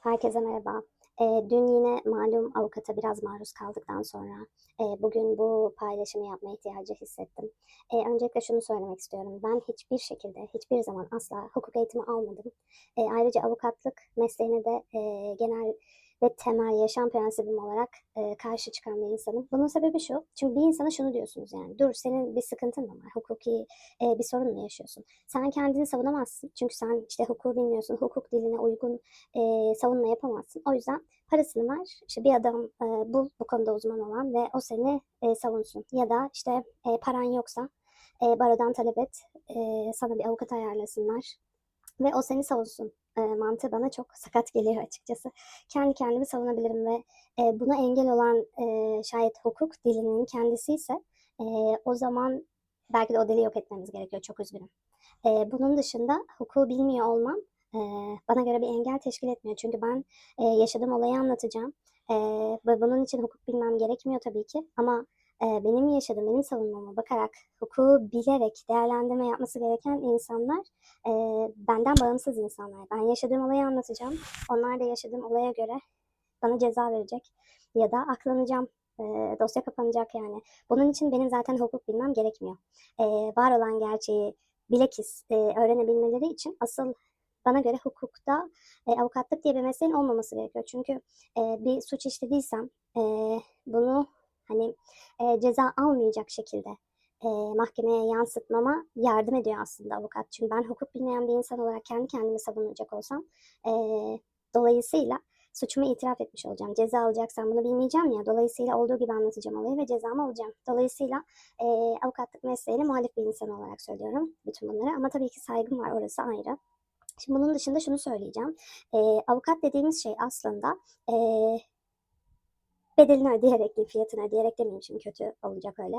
Herkese merhaba. Eee, dün yine malum avukata biraz maruz kaldıktan sonra eee, bugün bu paylaşımı yapma ihtiyacı hissettim. Eee, öncelikle şunu söylemek istiyorum. Ben hiçbir şekilde, hiçbir zaman asla hukuk eğitimi almadım. Eee, ayrıca avukatlık mesleğine de eee, genel ve temel yaşam prensibim olarak eee, karşı çıkan bir insanım. Bunun sebebi şu. Çünkü bir insana şunu diyorsunuz yani. Dur senin bir sıkıntın mı var? Hukuki eee, bir sorun mu yaşıyorsun? Sen kendini savunamazsın. Çünkü sen işte hukuku bilmiyorsun. Hukuk diline uygun eee, savunma yapamazsın. O yüzden parasını ver, işte bir adam eee, bul bu konuda uzman olan ve o seni eee, savunsun. Ya da işte eee, paran yoksa eee, barodan talep et, eee, sana bir avukat ayarlasınlar ve o seni savunsun. Eee, mantığı bana çok sakat geliyor açıkçası. Kendi kendimi savunabilirim ve eee, buna engel olan eee, şayet hukuk dilinin kendisi ise eee, o zaman belki de o dili yok etmemiz gerekiyor. Çok üzgünüm. Eee, bunun dışında hukuku bilmiyor olmam eee, bana göre bir engel teşkil etmiyor. Çünkü ben eee, yaşadığım olayı anlatacağım. Ve bunun için hukuk bilmem gerekmiyor tabii ki. Ama benim yaşadığım, benim savunmama bakarak hukuku bilerek değerlendirme yapması gereken insanlar eee, benden bağımsız insanlar. Ben yaşadığım olayı anlatacağım. Onlar da yaşadığım olaya göre bana ceza verecek ya da aklanacağım. Eee, dosya kapanacak yani. Bunun için benim zaten hukuk bilmem gerekmiyor. Eee, var olan gerçeği bilakis eee, öğrenebilmeleri için asıl bana göre hukukta e, avukatlık diye bir mesleğin olmaması gerekiyor. Çünkü e, bir suç işlediysem e, bunu hani e, ceza almayacak şekilde e, mahkemeye yansıtmama yardım ediyor aslında avukat. Çünkü ben hukuk bilmeyen bir insan olarak kendi kendimi savunacak olsam e, dolayısıyla suçumu itiraf etmiş olacağım. Ceza alacaksam bunu bilmeyeceğim ya. Dolayısıyla olduğu gibi anlatacağım olayı ve cezamı alacağım. Dolayısıyla e, avukatlık mesleğine muhalif bir insan olarak söylüyorum bütün bunları. Ama tabii ki saygım var orası ayrı. Şimdi bunun dışında şunu söyleyeceğim. Eee, avukat dediğimiz şey aslında eee, bedelini ödeyerek değil, fiyatını ödeyerek demeyeyim şimdi kötü olacak öyle.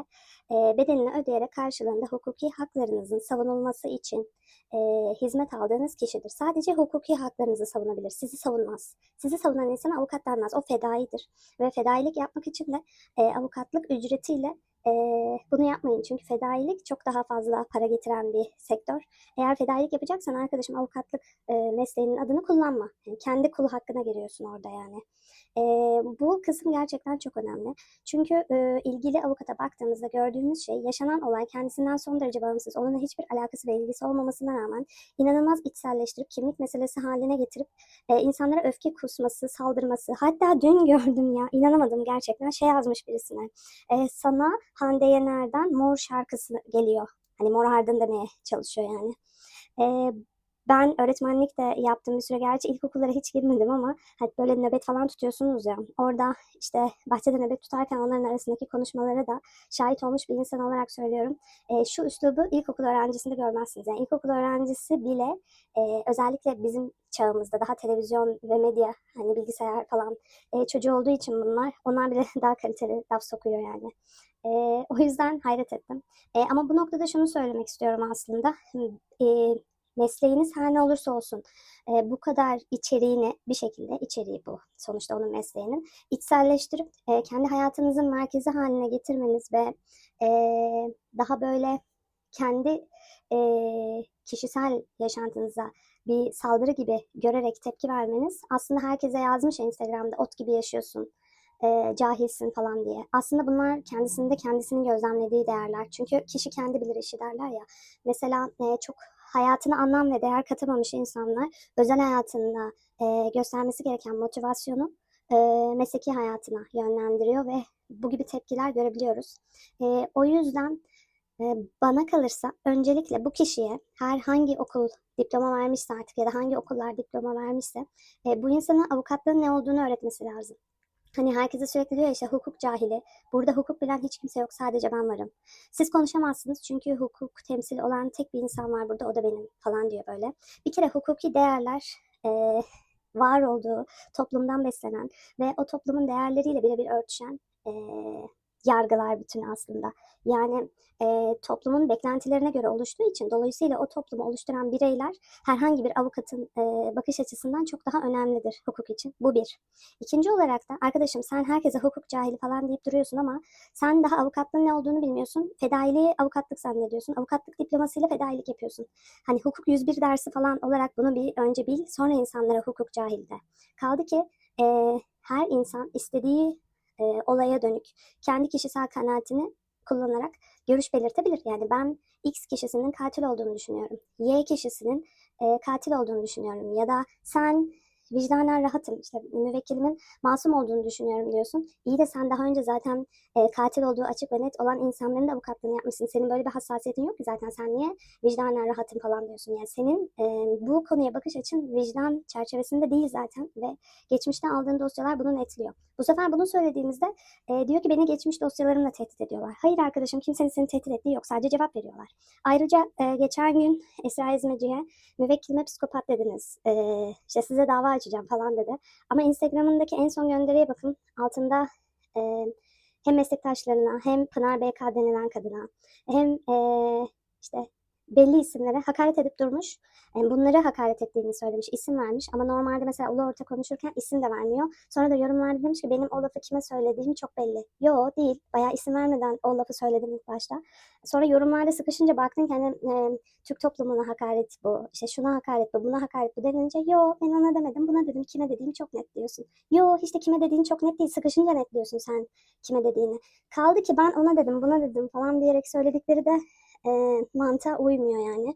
Eee, bedelini ödeyerek karşılığında hukuki haklarınızın savunulması için eee, hizmet aldığınız kişidir. Sadece hukuki haklarınızı savunabilir, sizi savunmaz. Sizi savunan insana avukat denmez, o fedaidir. Ve fedailik yapmak için de eee, avukatlık ücretiyle eee, bunu yapmayın. Çünkü fedailik çok daha fazla para getiren bir sektör. Eğer fedailik yapacaksan arkadaşım avukatlık e, mesleğinin adını kullanma. Yani kendi kulu hakkına giriyorsun orada yani. E, bu kısım gerçekten çok önemli. Çünkü e, ilgili avukata baktığımızda gördüğümüz şey yaşanan olay kendisinden son derece bağımsız. Onunla hiçbir alakası ve ilgisi olmamasına rağmen inanılmaz içselleştirip kimlik meselesi haline getirip e, insanlara öfke kusması, saldırması. Hatta dün gördüm ya inanamadım gerçekten şey yazmış birisine. E, sana Hande Yener'den Mor şarkısı geliyor. Hani Mor Ardın demeye çalışıyor yani. Ee, ben öğretmenlik de yaptığım bir süre gerçi ilkokullara hiç girmedim ama hani böyle nöbet falan tutuyorsunuz ya orada işte bahçede nöbet tutarken onların arasındaki konuşmalara da şahit olmuş bir insan olarak söylüyorum. Ee, şu üslubu ilkokul öğrencisinde görmezsiniz. Yani ilkokul öğrencisi bile e, özellikle bizim çağımızda daha televizyon ve medya hani bilgisayar falan e, çocuğu olduğu için bunlar onlar bile daha kaliteli laf sokuyor yani. E, o yüzden hayret ettim. E, ama bu noktada şunu söylemek istiyorum aslında. E, mesleğiniz her ne olursa olsun e, bu kadar içeriğini bir şekilde içeriği bu sonuçta onun mesleğinin içselleştirip e, kendi hayatınızın merkezi haline getirmeniz ve e, daha böyle kendi e, kişisel yaşantınıza bir saldırı gibi görerek tepki vermeniz aslında herkese yazmış ya Instagram'da ot gibi yaşıyorsun e, cahilsin falan diye. Aslında bunlar kendisinde kendisinin gözlemlediği değerler. Çünkü kişi kendi bilir işi derler ya. Mesela e, çok hayatına anlam ve değer katamamış insanlar özel hayatında e, göstermesi gereken motivasyonu e, mesleki hayatına yönlendiriyor ve bu gibi tepkiler görebiliyoruz. E, o yüzden e, bana kalırsa öncelikle bu kişiye herhangi okul diploma vermişse artık ya da hangi okullar diploma vermişse e, bu insanın avukatlığın ne olduğunu öğretmesi lazım. Hani herkese sürekli diyor işte hukuk cahili. Burada hukuk bilen hiç kimse yok. Sadece ben varım. Siz konuşamazsınız çünkü hukuk temsil olan tek bir insan var burada. O da benim falan diyor böyle. Bir kere hukuki değerler e, var olduğu toplumdan beslenen ve o toplumun değerleriyle birebir örtüşen e, yargılar bütün aslında. Yani e, toplumun beklentilerine göre oluştuğu için dolayısıyla o toplumu oluşturan bireyler herhangi bir avukatın e, bakış açısından çok daha önemlidir hukuk için. Bu bir. İkinci olarak da arkadaşım sen herkese hukuk cahili falan deyip duruyorsun ama sen daha avukatlığın ne olduğunu bilmiyorsun. Fedailiği avukatlık zannediyorsun. Avukatlık diplomasıyla fedailik yapıyorsun. Hani hukuk 101 dersi falan olarak bunu bir önce bil sonra insanlara hukuk cahil de. Kaldı ki e, her insan istediği e, olaya dönük kendi kişisel kanaatini kullanarak görüş belirtebilir. Yani ben X kişisinin katil olduğunu düşünüyorum. Y kişisinin e, katil olduğunu düşünüyorum. Ya da sen vicdanen rahatım. İşte müvekkilimin masum olduğunu düşünüyorum diyorsun. İyi de sen daha önce zaten e, katil olduğu açık ve net olan insanların da avukatlığını yapmışsın. Senin böyle bir hassasiyetin yok ki zaten. Sen niye vicdanen rahatım falan diyorsun. Yani senin e, bu konuya bakış açın vicdan çerçevesinde değil zaten ve geçmişten aldığın dosyalar bunu netliyor. Bu sefer bunu söylediğimizde e, diyor ki beni geçmiş dosyalarımla tehdit ediyorlar. Hayır arkadaşım kimsenin seni tehdit ettiği yok. Sadece cevap veriyorlar. Ayrıca e, geçen gün Esra İzmeci'ye müvekkilime psikopat dediniz. E, işte size dava açacağım falan dedi. Ama Instagram'ındaki en son gönderiye bakın. Altında e, hem meslektaşlarına hem Pınar BK denilen kadına hem e, işte belli isimlere hakaret edip durmuş. Yani bunları hakaret ettiğini söylemiş, isim vermiş ama normalde mesela ulu orta konuşurken isim de vermiyor. Sonra da yorumlarda demiş ki benim o lafı kime söylediğim çok belli. Yo değil, bayağı isim vermeden o lafı söyledim ilk başta. Sonra yorumlarda sıkışınca baktın ki hani e, Türk toplumuna hakaret bu, işte şuna hakaret bu, buna hakaret bu denince yo ben ona demedim, buna dedim, kime dediğim çok net diyorsun. Yo işte kime dediğin çok net değil, sıkışınca net diyorsun sen kime dediğini. Kaldı ki ben ona dedim, buna dedim falan diyerek söyledikleri de e, mantığa uymuyor yani.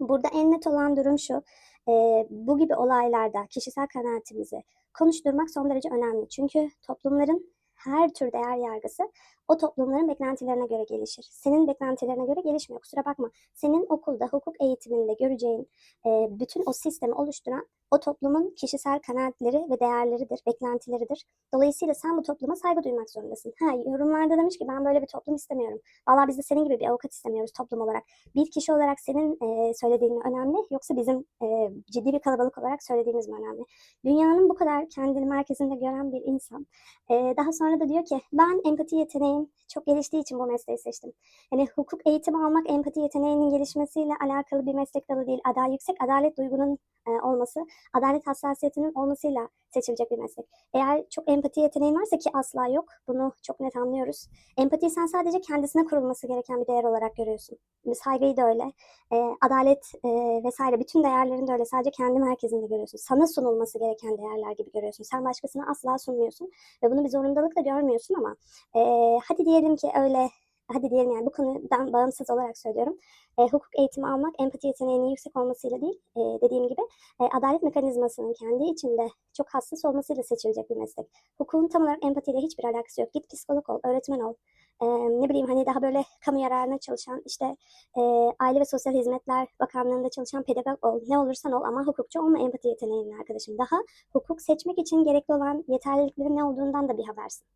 Burada en net olan durum şu, e, bu gibi olaylarda kişisel kanaatimizi konuşturmak son derece önemli. Çünkü toplumların her tür değer yargısı o toplumların beklentilerine göre gelişir. Senin beklentilerine göre gelişmiyor. Kusura bakma. Senin okulda hukuk eğitiminde göreceğin e, bütün o sistemi oluşturan o toplumun kişisel kanaatleri ve değerleridir, beklentileridir. Dolayısıyla sen bu topluma saygı duymak zorundasın. Ha, yorumlarda demiş ki ben böyle bir toplum istemiyorum. Valla biz de senin gibi bir avukat istemiyoruz toplum olarak. Bir kişi olarak senin e, söylediğin önemli yoksa bizim e, ciddi bir kalabalık olarak söylediğimiz mi önemli? Dünyanın bu kadar kendini merkezinde gören bir insan. E, daha sonra da diyor ki ben empati yeteneğim çok geliştiği için bu mesleği seçtim. Yani hukuk eğitimi almak empati yeteneğinin gelişmesiyle alakalı bir meslek dalı değil. Adalet, yüksek adalet duygunun e, olması, adalet hassasiyetinin olmasıyla seçilecek bir meslek. Eğer çok empati yeteneğin varsa ki asla yok, bunu çok net anlıyoruz. Empatiyi sen sadece kendisine kurulması gereken bir değer olarak görüyorsun. Saygıyı da öyle, e, adalet e, vesaire bütün değerlerini de öyle sadece kendi merkezinde görüyorsun. Sana sunulması gereken değerler gibi görüyorsun. Sen başkasına asla sunmuyorsun ve bunu bir zorundalıkla görmüyorsun ama e, hadi diyelim ki öyle hadi diyelim yani bu konudan bağımsız olarak söylüyorum. E, hukuk eğitimi almak empati yeteneğinin yüksek olmasıyla değil, e, dediğim gibi e, adalet mekanizmasının kendi içinde çok hassas olmasıyla seçilecek bir meslek. Hukukun tam olarak empatiyle hiçbir alakası yok. Git psikolog ol, öğretmen ol. E, ne bileyim hani daha böyle kamu yararına çalışan işte e, Aile ve Sosyal Hizmetler Bakanlığı'nda çalışan pedagog ol. Ne olursan ol ama hukukçu olma empati yeteneğinin arkadaşım. Daha hukuk seçmek için gerekli olan yeterliliklerin ne olduğundan da bir habersin.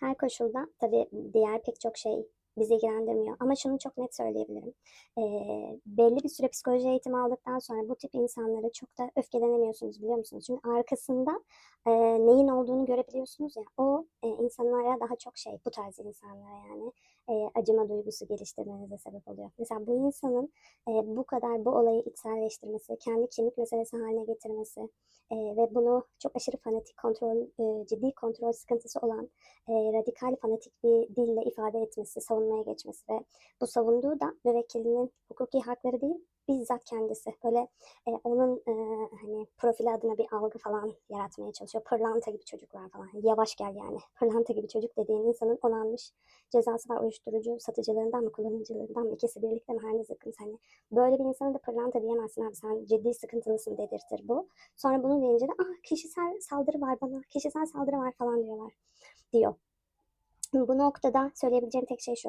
Her koşulda tabii diğer pek çok şey bizi ilgilendirmiyor. Ama şunu çok net söyleyebilirim. E, belli bir süre psikoloji eğitimi aldıktan sonra bu tip insanlara çok da öfkelenemiyorsunuz biliyor musunuz? Çünkü arkasında e, neyin olduğunu görebiliyorsunuz ya. O e, insanlara daha çok şey, bu tarz insanlara yani e, acıma duygusu geliştirmenize sebep oluyor. Mesela bu insanın e, bu kadar bu olayı içselleştirmesi, kendi kimlik meselesi haline getirmesi e, ve bunu çok aşırı fanatik, kontrol, e, ciddi kontrol sıkıntısı olan e, radikal fanatik bir dille ifade etmesi, savunmaya geçmesi ve bu savunduğu da müvekkilinin hukuki hakları değil, bizzat kendisi. Böyle e, onun e, hani profili adına bir algı falan yaratmaya çalışıyor. Pırlanta gibi çocuklar falan. Yavaş gel yani. Pırlanta gibi çocuk dediğin insanın onanmış cezası var. Uyuşturucu satıcılığından mı kullanıcılığından mı ikisi birlikte mi her ne sıkıntı. Hani böyle bir insana da pırlanta diyemezsin abi sen ciddi sıkıntılısın dedirtir bu. Sonra bunu deyince de ah kişisel saldırı var bana, kişisel saldırı var falan diyorlar diyor. Bu noktada söyleyebileceğim tek şey şu.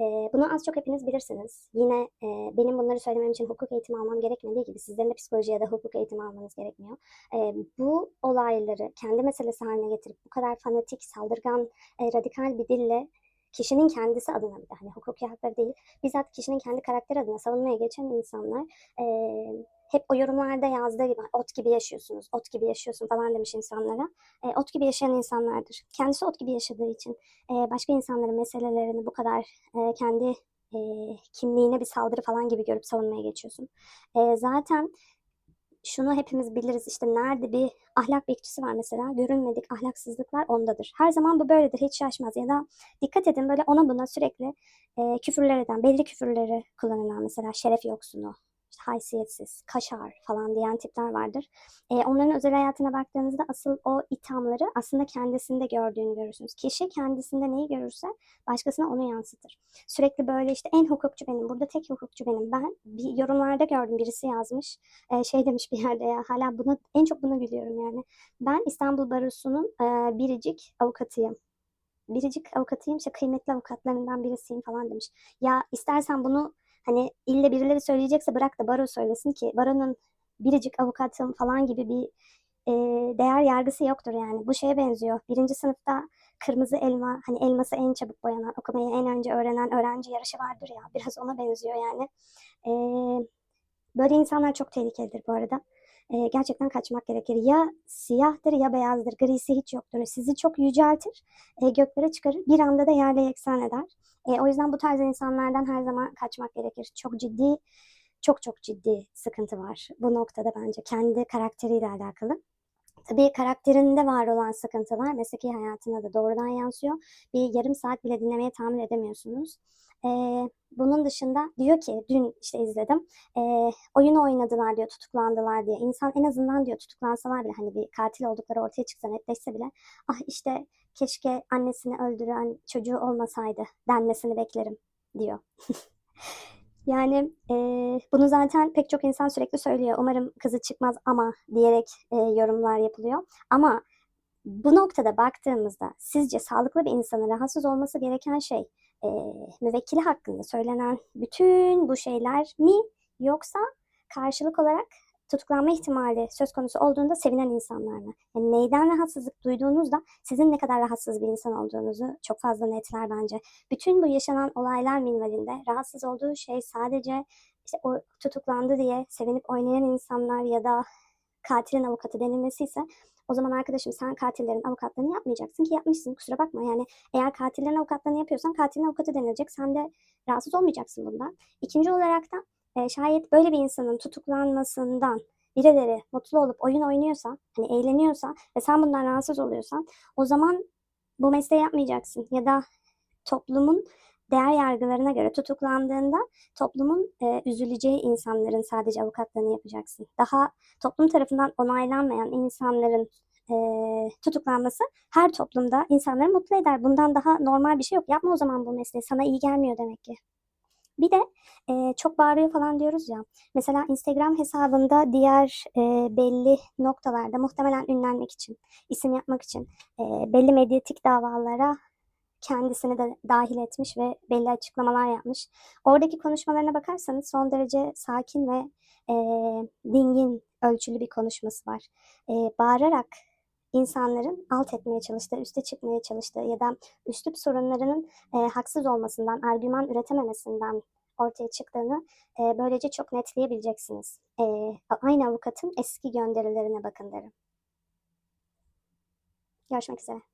E, bunu az çok hepiniz bilirsiniz. Yine e, benim bunları söylemem için hukuk eğitimi almam gerekmediği gibi sizlerin de psikoloji ya da hukuk eğitimi almanız gerekmiyor. E, bu olayları kendi meselesi haline getirip bu kadar fanatik, saldırgan, e, radikal bir dille kişinin kendisi adına bir de hani hukuki hakları değil, bizzat kişinin kendi karakteri adına savunmaya geçen insanlar e, hep o yorumlarda yazdığı gibi ot gibi yaşıyorsunuz, ot gibi yaşıyorsun falan demiş insanlara. E, ot gibi yaşayan insanlardır. Kendisi ot gibi yaşadığı için e, başka insanların meselelerini bu kadar e, kendi e, kimliğine bir saldırı falan gibi görüp savunmaya geçiyorsun. E, zaten şunu hepimiz biliriz işte nerede bir ahlak bekçisi var mesela görünmedik ahlaksızlıklar ondadır. Her zaman bu böyledir hiç şaşmaz ya da dikkat edin böyle ona buna sürekli e, küfürler eden belli küfürleri kullanılan mesela şeref yoksunu, işte haysiyetsiz, kaşar falan diyen tipler vardır. E, onların özel hayatına baktığınızda asıl o ithamları aslında kendisinde gördüğünü görürsünüz. Kişi kendisinde neyi görürse başkasına onu yansıtır. Sürekli böyle işte en hukukçu benim, burada tek hukukçu benim. Ben bir yorumlarda gördüm birisi yazmış. E, şey demiş bir yerde ya hala buna en çok buna gülüyorum yani. Ben İstanbul Barosu'nun e, biricik avukatıyım biricik avukatıyım işte kıymetli avukatlarından birisiyim falan demiş. Ya istersen bunu hani ille birileri söyleyecekse bırak da baro söylesin ki baronun biricik avukatım falan gibi bir e, değer yargısı yoktur yani. Bu şeye benziyor. Birinci sınıfta kırmızı elma hani elması en çabuk boyanan okumayı en önce öğrenen öğrenci yarışı vardır ya. Biraz ona benziyor yani. E, böyle insanlar çok tehlikelidir bu arada e, gerçekten kaçmak gerekir. Ya siyahtır ya beyazdır. Grisi hiç yoktur. Sizi çok yüceltir, e, göklere çıkarır. Bir anda da yerle yeksan eder. E, o yüzden bu tarz insanlardan her zaman kaçmak gerekir. Çok ciddi, çok çok ciddi sıkıntı var bu noktada bence. Kendi karakteriyle alakalı. Tabii karakterinde var olan sıkıntılar mesleki hayatına da doğrudan yansıyor. Bir yarım saat bile dinlemeye tahammül edemiyorsunuz. Ee, bunun dışında diyor ki dün işte izledim e, oyun oynadılar diyor tutuklandılar diye. İnsan en azından diyor tutuklansalar bile hani bir katil oldukları ortaya çıksa netleşse bile ah işte keşke annesini öldüren çocuğu olmasaydı denmesini beklerim diyor. Yani e, bunu zaten pek çok insan sürekli söylüyor. Umarım kızı çıkmaz ama diyerek e, yorumlar yapılıyor. Ama bu noktada baktığımızda sizce sağlıklı bir insanın rahatsız olması gereken şey e, müvekkili hakkında söylenen bütün bu şeyler mi yoksa karşılık olarak tutuklanma ihtimali söz konusu olduğunda sevinen insanlar mı? Yani neyden rahatsızlık duyduğunuzda sizin ne kadar rahatsız bir insan olduğunuzu çok fazla netler bence. Bütün bu yaşanan olaylar minvalinde rahatsız olduğu şey sadece işte o tutuklandı diye sevinip oynayan insanlar ya da katilin avukatı denilmesi ise o zaman arkadaşım sen katillerin avukatlığını yapmayacaksın ki yapmışsın kusura bakma. Yani eğer katillerin avukatlığını yapıyorsan katilin avukatı denilecek. Sen de rahatsız olmayacaksın bundan. İkinci olarak da e, şayet böyle bir insanın tutuklanmasından birileri mutlu olup oyun oynuyorsa, hani eğleniyorsa ve sen bundan rahatsız oluyorsan o zaman bu mesleği yapmayacaksın. Ya da toplumun değer yargılarına göre tutuklandığında toplumun e, üzüleceği insanların sadece avukatlığını yapacaksın. Daha toplum tarafından onaylanmayan insanların e, tutuklanması her toplumda insanları mutlu eder. Bundan daha normal bir şey yok. Yapma o zaman bu mesleği. Sana iyi gelmiyor demek ki. Bir de e, çok bağırıyor falan diyoruz ya. Mesela Instagram hesabında diğer e, belli noktalarda muhtemelen ünlenmek için, isim yapmak için e, belli medyatik davalara kendisini de dahil etmiş ve belli açıklamalar yapmış. Oradaki konuşmalarına bakarsanız son derece sakin ve e, dingin, ölçülü bir konuşması var. E, bağırarak insanların alt etmeye çalıştığı, üste çıkmaya çalıştığı ya da üslup sorunlarının e, haksız olmasından, argüman üretememesinden ortaya çıktığını e, böylece çok netleyebileceksiniz. E, aynı avukatın eski gönderilerine bakın derim. Görüşmek üzere.